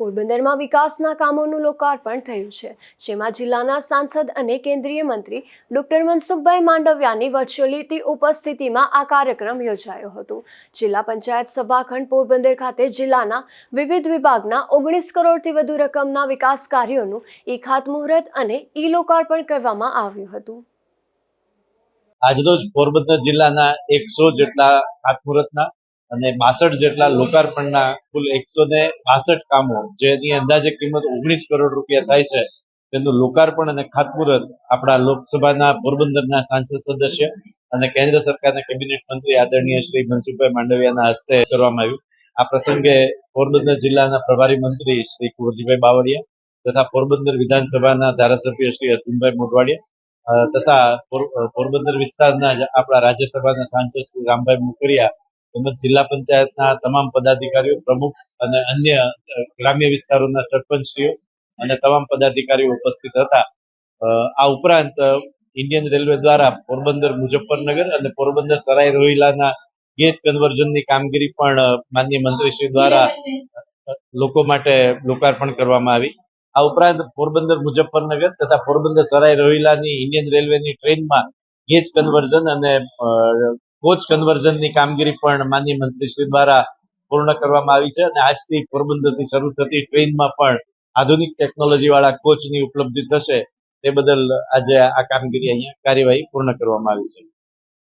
પોરબંદરમાં વિકાસના કામોનું લોકાર્પણ થયું છે. જેમાં જિલ્લાના સાંસદ અને કેન્દ્રીય મંત્રી ડોક્ટર મનસુખભાઈ માંડવિયાની વર્ચ્યુઅલિટી ઉપસ્થિતિમાં આ કાર્યક્રમ યોજાયો હતો. જિલ્લા પંચાયત સભાખંડ પોરબંદર ખાતે જિલ્લાના વિવિધ વિભાગના ઓગણીસ કરોડથી વધુ રકમના વિકાસ કાર્યોનું ઈ ખાતમુહૂર્ત અને ઈ લોકાર્પણ કરવામાં આવ્યું હતું. આજરોજ પોરબંદર જિલ્લાના એકસો જેટલા ખાતમુહૂર્તના અને બાસઠ જેટલા લોકાર્પણના કુલ એકસો ને બાસઠ કામો, જેની અંદાજે કિંમત ઓગણીસ કરોડ રૂપિયા થાય છે, તેનું લોકાર્પણ અને ખાતમુહૂર્ત આપણા લોકસભાના પોરબંદરના સાંસદ સદસ્ય અને કેન્દ્ર સરકારના કેબિનેટ મંત્રી આદરણીય શ્રી મનસુખભાઈ માંડવિયાના હસ્તે કરવામાં આવ્યું. આ પ્રસંગે પોરબંદર જિલ્લાના પ્રભારી મંત્રી શ્રી કુંવરજીભાઈ બાવળિયા તથા પોરબંદર વિધાનસભાના ધારાસભ્ય શ્રી અતુલભાઈ મોઢવાડિયા તથા પોરબંદર વિસ્તારના આપણા રાજ્યસભાના સાંસદ શ્રી રામભાઈ મુકરિયા તેમજ જિલ્લા પંચાયતના તમામ પદાધિકારીઓ, પ્રમુખ અને અન્ય ગ્રામ્ય વિસ્તારોના સરપંચશ્રીઓ અને તમામ પદાધિકારીઓ ઉપસ્થિત હતા. આ ઉપરાંત ઇન્ડિયન રેલવે દ્વારા પોરબંદર મુજફ્ફરનગર અને પોરબંદર સરાય રોહિલાના ગેજ કન્વર્ઝનની કામગીરી પણ માન્ય મંત્રીશ્રી દ્વારા લોકો માટે લોકાર્પણ કરવામાં આવી. આ ઉપરાંત પોરબંદર મુઝફ્ફરનગર તથા પોરબંદર સરાય રોહિલાની ઇન્ડિયન રેલવેની ટ્રેનમાં ગેજ કન્વર્ઝન અને કોચ કન્વર્ઝનની કામગીરી પણ માનનીય મંત્રીશ્રી દ્વારા પૂર્ણ કરવામાં આવી છે અને આજથી પોરબંદરથી શરૂ થતી ટ્રેનમાં પણ આધુનિક ટેકનોલોજી વાળા કોચની ઉપલબ્ધિ થશે તે બદલ આજે આ કામગીરી અહીંયા કાર્યવાહી પૂર્ણ કરવામાં આવી છે.